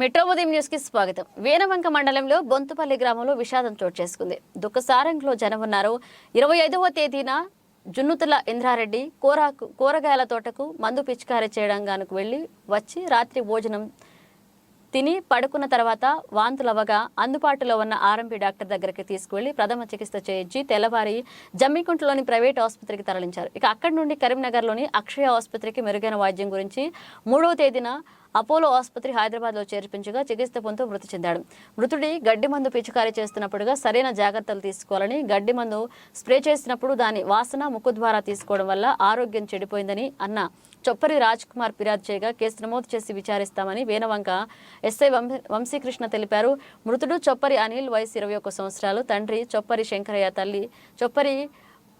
Metro ఉదయం న్యూస్కి స్వాగతం. వేనవంక మండలంలో బొంతుపల్లి గ్రామంలో విషాదం చోటు చేసుకుంది. దుఃఖసారంలో జనం ఉన్నారు. ఇరవై ఐదవ తేదీన జున్నుతుల ఇంద్రారెడ్డి కూరాకు కూరగాయల తోటకు మందు పిచికారీ చేయడానికి వెళ్ళి వచ్చి రాత్రి భోజనం తిని పడుకున్న తర్వాత వాంతులవ్వగా అందుబాటులో ఉన్న ఆర్ఎంపీ డాక్టర్ దగ్గరికి తీసుకువెళ్ళి ప్రథమ చికిత్స చేయించి తెల్లవారి జమ్మికుంటలోని ప్రైవేట్ ఆసుపత్రికి తరలించారు. ఇక అక్కడి నుండి కరీంనగర్లోని అక్షయ ఆసుపత్రికి మెరుగైన వైద్యం గురించి మూడవ తేదీన అపోలో ఆసుపత్రి హైదరాబాద్లో చేర్పించగా చికిత్స పొందుతూ మృతి చెందాడు. మృతుడి గడ్డి మందు పిచికారీ చేస్తున్నప్పుడుగా సరైన జాగ్రత్తలు తీసుకోవాలని గడ్డి మందు స్ప్రే చేసినప్పుడు దాని వాసన ముక్కు ద్వారా తీసుకోవడం వల్ల ఆరోగ్యం చెడిపోయిందని అన్న చొప్పరి రాజ్ కుమార్ ఫిర్యాదు చేయగా కేసు నమోదు చేసి విచారిస్తామని వేనవంక ఎస్ఐ వంశీకృష్ణ తెలిపారు. మృతుడు చొప్పరి అనిల్ వయసు ఇరవై ఒక్క సంవత్సరాలు తండ్రి చొప్పరి శంకరయ్య తల్లి చొప్పరి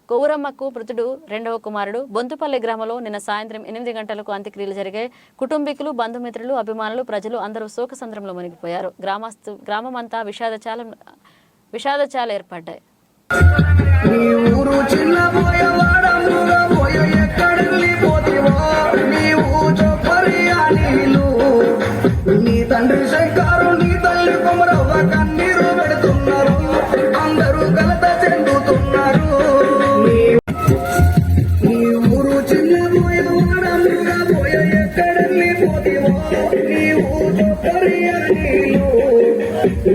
కొవురమ్మకు మృతుడు రెండవ కుమారుడు. బొంతుపల్లి గ్రామంలో నిన్న సాయంత్రం ఎనిమిది గంటలకు అంత్యక్రియలు జరిగాయి. కుటుంబీకులు బంధుమిత్రులు అభిమానులు ప్రజలు అందరూ శోకసంద్రంలో మునిగిపోయారు. గ్రామస్తు గ్రామమంతా విషాదచాలం విషాదచాలు ఏర్పడ్డాయి. నీ ఊరు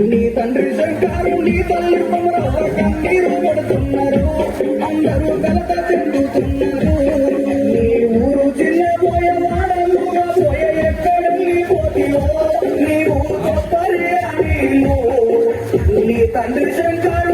నీ తండ్రి శంకారు నీ తల్లి కుమరవ్వ కన్నీరు పడుతున్నారు అందరూ కలత చెందుతున్నారు నీ ఊరు చిన్నబోయే వాడలుగా పోయే నీ పోతివో నీవు చెప్పరి నీ తండ్రి శంకారు